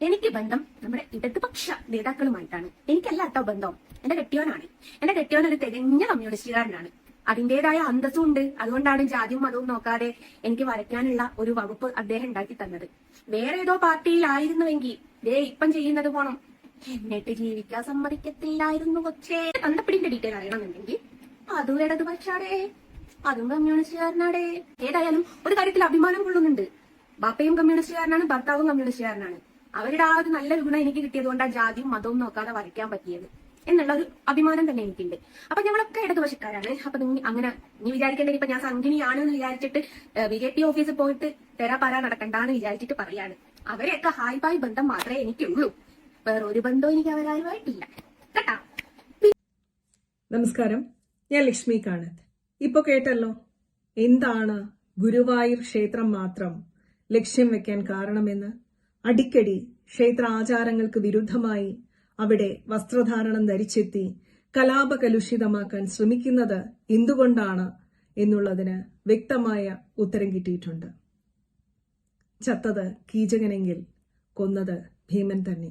എനിക്ക് ബന്ധം നമ്മുടെ ഇടതുപക്ഷ നേതാക്കളുമായിട്ടാണ്. എനിക്കല്ല കേട്ടോ ബന്ധം. എന്റെ കെട്ടിയോനാണ്. എന്റെ കെട്ടിയോൻ ഒരു തികഞ്ഞ കമ്മ്യൂണിസ്റ്റുകാരനാണ്. അതിന്റേതായ അന്തസ്സും ഉണ്ട് അതുകൊണ്ടാണ് ജാതിയും മതവും നോക്കാതെ എനിക്ക് വരയ്ക്കാനുള്ള ഒരു വകുപ്പ് അദ്ദേഹം ഉണ്ടാക്കി തന്നത്. വേറെ ഏതോ പാർട്ടിയിലായിരുന്നുവെങ്കിൽ ദേ ഇപ്പം ചെയ്യുന്നത് പോണം. എന്നിട്ട് ജീവിക്കാൻ സമ്മതിക്കത്തില്ലായിരുന്നു കൊച്ചേ. തന്തപ്പിടിന്റെ ഡീറ്റെയിൽ അറിയണമെന്നുണ്ടെങ്കിൽ അതും ഇടതുപക്ഷാടേ അതും കമ്മ്യൂണിസ്റ്റുകാരനാടേ. ഏതായാലും ഒരു കാര്യത്തിൽ അഭിമാനം കൊള്ളുന്നുണ്ട്. ബാപ്പയും കമ്മ്യൂണിസ്റ്റുകാരനാണ് ഭർത്താവും കമ്മ്യൂണിസ്റ്റുകാരനാണ്. അവരുടെ ആ ഒരു നല്ല ഗുണം എനിക്ക് കിട്ടിയത് കൊണ്ട് ആ ജാതിയും മതവും നോക്കാതെ വരയ്ക്കാൻ പറ്റിയത് എന്നുള്ള ഒരു അഭിമാനം തന്നെ എനിക്കുണ്ട്. അപ്പൊ ഞങ്ങളൊക്കെ ഇടതുപക്ഷക്കാരാണ് അപ്പൊ നീ അങ്ങനെ നീ വിചാരിക്കേണ്ടത് ഇപ്പൊ ഞാൻ സംഘിനിയാണ് എന്ന് വിചാരിച്ചിട്ട് ബി ജെ പി ഓഫീസിൽ പോയിട്ട് തെരാ പരാ നടക്കണ്ടെന്ന് വിചാരിച്ചിട്ട് പറയാണ്. അവരെയൊക്കെ ഹായ് ബായ് ബന്ധം മാത്രമേ എനിക്കുള്ളൂ. വേറെ ഒരു ബന്ധവും എനിക്ക് അവരാരുമായിട്ടില്ല. കേട്ടാ? നമസ്കാരം. ഞാൻ ലക്ഷ്മി കാണത്ത്. ഇപ്പൊ കേട്ടല്ലോ? എന്താണ് ഗുരുവായൂർ ക്ഷേത്രം മാത്രം ലക്ഷ്യം വെക്കാൻ കാരണമെന്ന്? അടിക്കടി ക്ഷേത്ര ആചാരങ്ങൾക്ക് വിരുദ്ധമായി അവിടെ വസ്ത്രധാരണം ധരിച്ചെത്തി കലാപകലുഷിതമാക്കാൻ ശ്രമിക്കുന്നത് എന്തുകൊണ്ടാണ് എന്നുള്ളതിന് വ്യക്തമായ ഉത്തരം കിട്ടിയിട്ടുണ്ട്. ചത്തത് കീചകനെങ്കിൽ കൊന്നത് ഭീമൻ തന്നെ.